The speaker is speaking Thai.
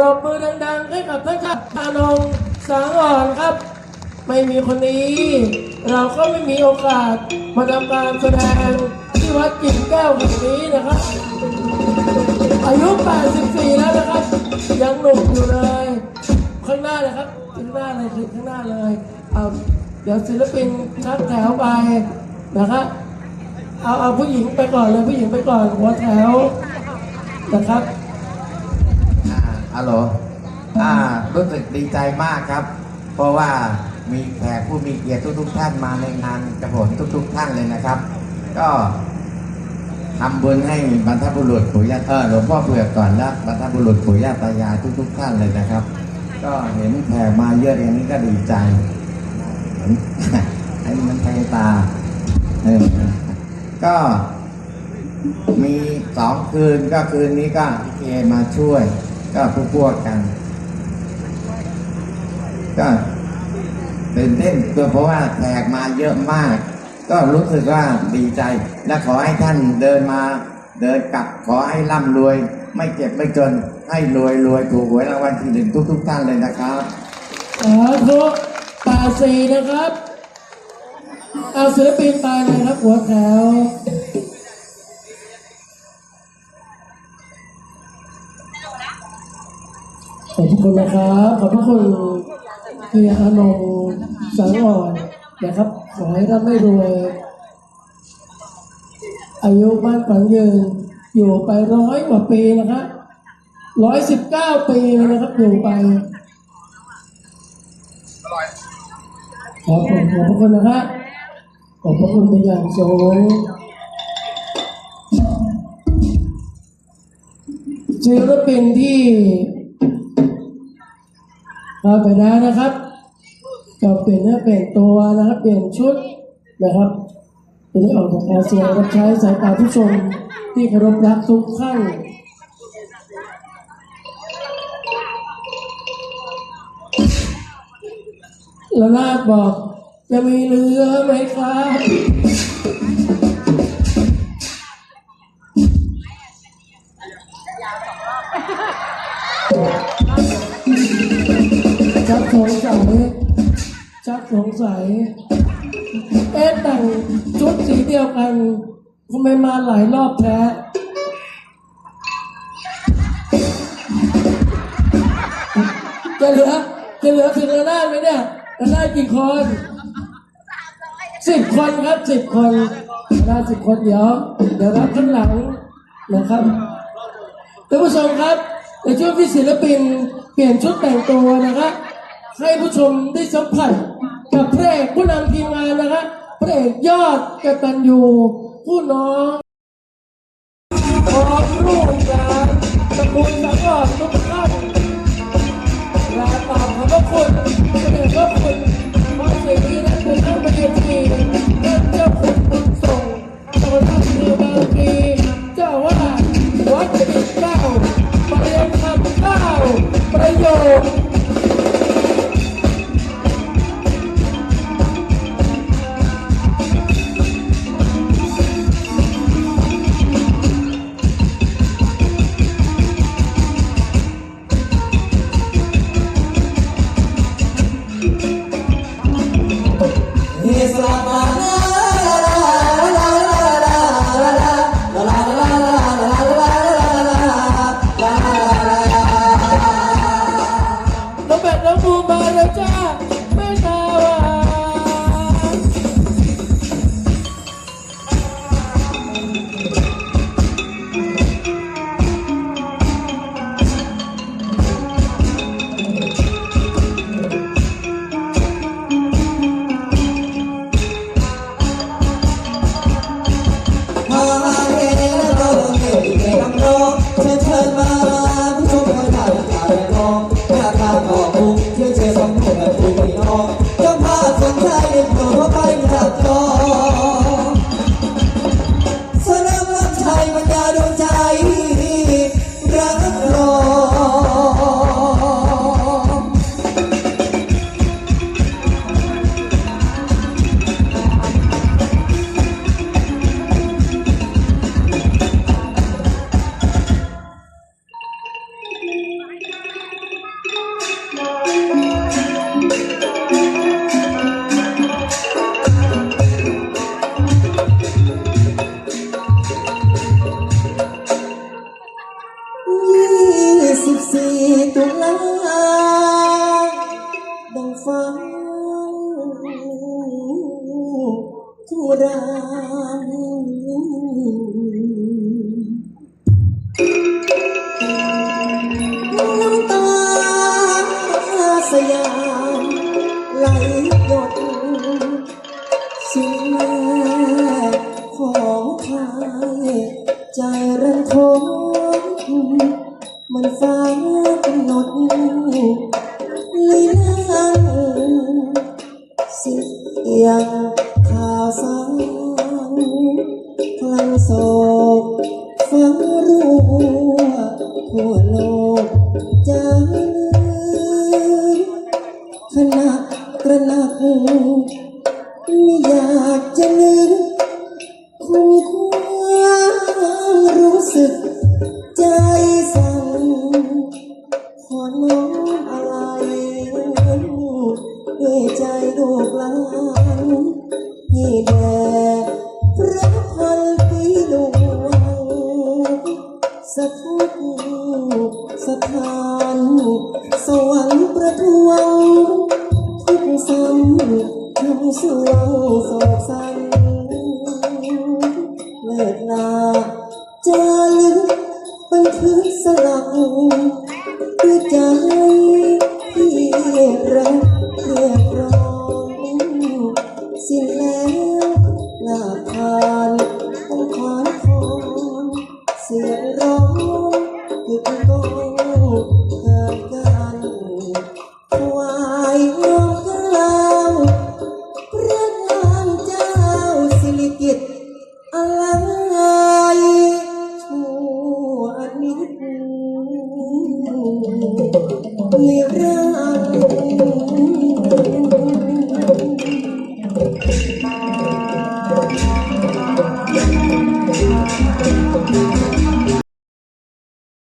รบมือดังๆให้กับท่านชาติพานงสางอ่อนครับ ไม่มีคนนี้ เราก็ไม่มีโอกาสมาทำการแสดงที่วัดกิ่งแก้วแห่งนี้นะครับ อายุ 84 แล้วนะครับ ยังหนุ่มอยู่เลย ข้างหน้าเลยครับ ข้างหน้าเลยคือข้างหน้าเลยเอาเดี๋ยวศิลปินชักแถวไปนะครับเอาเอาผู้หญิงไปก่อนเลยผู้หญิงไปก่อนหัวแถวนะครับ ฮัลโหลอ่า รู้สึกดีใจมากครับ เพราะว่ามีแขกผู้มีเกียรติทุก ๆ ท่านมาในงานกับผมทุก ๆ ท่านเลยนะครับ ก็ทำบุญให้บรรพบุรุษปู่ย่าเออหลวงพ่อเผือกก่อนแล้วบรรพบุรุษปู่ย่าตายายทุก ๆ ท่านเลยนะครับ ก็เห็นแขกมาเยอะอย่างนี้ก็ดีใจเห็นให้มันแทงตาเออก็มีสองคืนก็คืนนี้ก็พี่เคมาช่วย ก็พวกพวกกัน ก็ตื่นเต้นก็เพราะว่าแขกมาเยอะมาก ก็รู้สึกว่าดีใจ และขอให้ท่านเดินมา เดินกลับขอให้ร่ำรวย ไม่เจ็บไม่จนให้รวยรวยถูกหวยรางวัลที่หนึ่งทุกๆท่านเลยนะครับสาธุ84นะครับ เอาศิลปินไปเลยครับหัวแถว อบคุณนะครับ ขอบพระคุณเฮียอานงสังอ่อนนะครับ ขอให้ท่านไม่รวย อายุบ้านฝังยืนอยู่ไปร้อยกว่าปีนะครับร้อยสิบเก้าปีเลยนะครับอยู่ไปขอบคุณขอบพระคุณนะครับขอบพระคุณเป็นอย่างสูงศิลปินที่ เราไปแล้วนะครับก็เปลี่ยนเนื้อเปลี่ยนตัวนะครับ เปลี่ยนชุดนะครับจะได้ออกจากการแสดงรับใช้สายตาผู้ชมที่เคารพรักทุกท่านละนาดบอกจะมีเรือไหมครับ ชักสงสัย เอ๊ะแต่งชุดสีเดียวกันทำไมมาหลายรอบแท้ จะเหลือจะเหลือถึงระนาดไหมเนี่ยระนาดกี่คนสิบคนครับสิบคนระนาดสิบคนเดี๋ยวเดี๋ยวรับข้างหลังนะครับท่านผู้ชมครับในช่วงที่ศิลปินเปลี่ยนชุดแต่งตัวนะครับให้ผู้ชมได้สัมผัส พระเอกผู้นำทีมงานนะครับพระเอกยอดกตัญญูผู้น้องพร้อมร่วมกันตระกูลสังออดทุกท่านลาตามขอบพระคุณพระเดชพระคุณ Ay, magkano รน้ำตาสยามไหลหยดสิ่งของชายใจรันทมมันฟ้ากำหนดลีลังเสียงข่าว สารพลังโศกฟังรู้ทั่วโลกจะลืมขณะกระนักไม่อยากจะลืมคงความรู้สึก ใจสั่นขอน้อมอะไรด้วยใจลูกหลาน วงทุกซ้ำ นิรันดร์